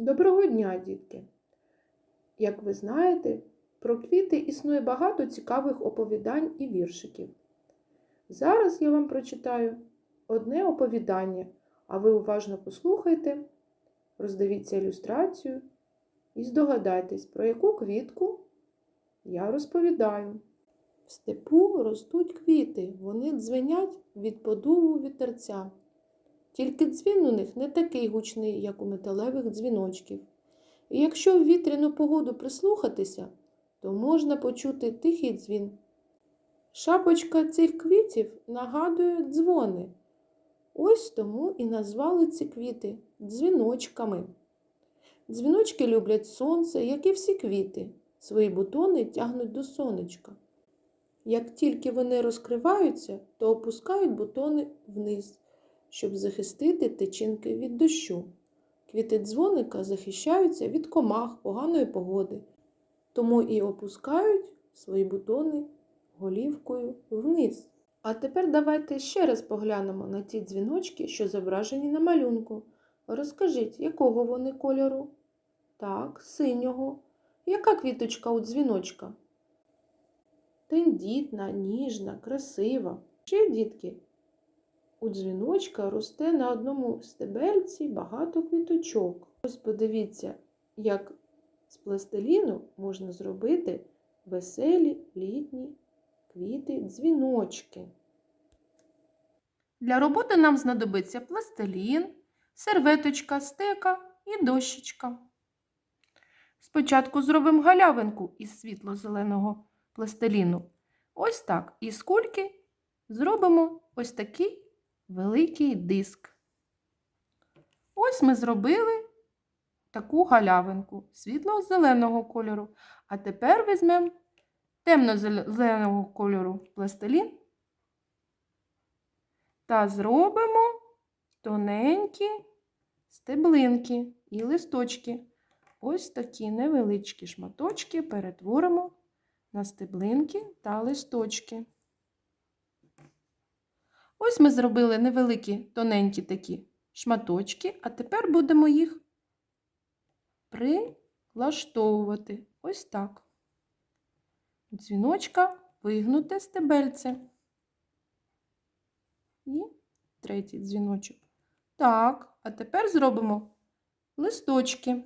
Доброго дня, дітки! Як ви знаєте, про квіти існує багато цікавих оповідань і віршиків. Зараз я вам прочитаю одне оповідання, а ви уважно послухайте, роздивіться ілюстрацію і здогадайтесь, про яку квітку я розповідаю. В степу ростуть квіти, вони дзвенять від подуву вітерця. Тільки дзвін у них не такий гучний, як у металевих дзвіночків. І якщо в вітряну погоду прислухатися, то можна почути тихий дзвін. Шапочка цих квітів нагадує дзвони. Ось тому і назвали ці квіти дзвіночками. Дзвіночки люблять сонце, як і всі квіти. Свої бутони тягнуть до сонечка. Як тільки вони розкриваються, то опускають бутони вниз щоб захистити тичинки від дощу. Квіти дзвоника захищаються від комах поганої погоди, тому і опускають свої бутони голівкою вниз. А тепер давайте ще раз поглянемо на ті дзвіночки, що зображені на малюнку. Розкажіть, якого вони кольору? Так, синього. Яка квіточка у дзвіночка? Тендітна, ніжна, красива. Ще, дітки, у дзвіночка росте на одному стебельці багато квіточок. Ось подивіться, як з пластиліну можна зробити веселі літні квіти-дзвіночки. Для роботи нам знадобиться пластилін, серветочка, стека і дощечка. Спочатку зробимо галявинку із світло-зеленого пластиліну. Ось так. Із кульки зробимо ось такий великий диск. Ось ми зробили таку галявинку світло-зеленого кольору. А тепер візьмемо темно-зеленого кольору пластилін та зробимо тоненькі стеблинки і листочки. Ось такі невеличкі шматочки перетворимо на стеблинки та листочки. Ось ми зробили невеликі тоненькі такі шматочки, а тепер будемо їх прилаштовувати. Ось так. Дзвіночка вигнуте стебельце. І третій дзвіночок. Так, а тепер зробимо листочки.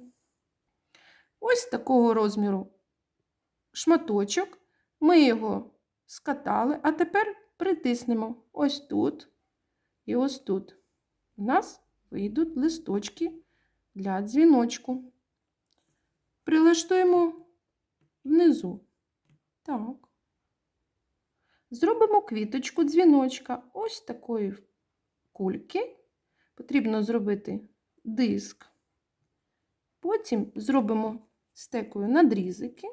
Ось такого розміру шматочок. Ми його скатали, а тепер притиснемо ось тут і ось тут. У нас вийдуть листочки для дзвіночку. Прилаштуємо внизу. Так. Зробимо квіточку дзвіночка ось такої кульки. Потрібно зробити диск. Потім зробимо стекою надрізики.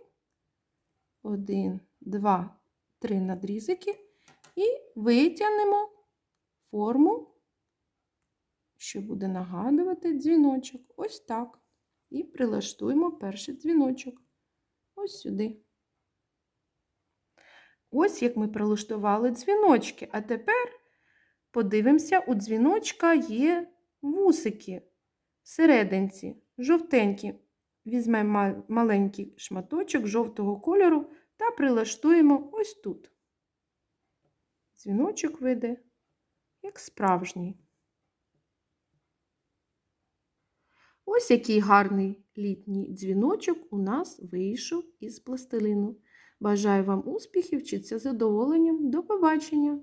Один, два, три надрізики. І витягнемо форму, що буде нагадувати дзвіночок. Ось так. І прилаштуємо перший дзвіночок. Ось сюди. Ось як ми прилаштували дзвіночки. А тепер подивимося, у дзвіночка є вусики всерединці, жовтенькі. Візьмемо маленький шматочок жовтого кольору та прилаштуємо ось тут. Дзвіночок вийде, як справжній. Ось який гарний літній дзвіночок у нас вийшов із пластилину. Бажаю вам успіхів, вчиться задоволенням. До побачення!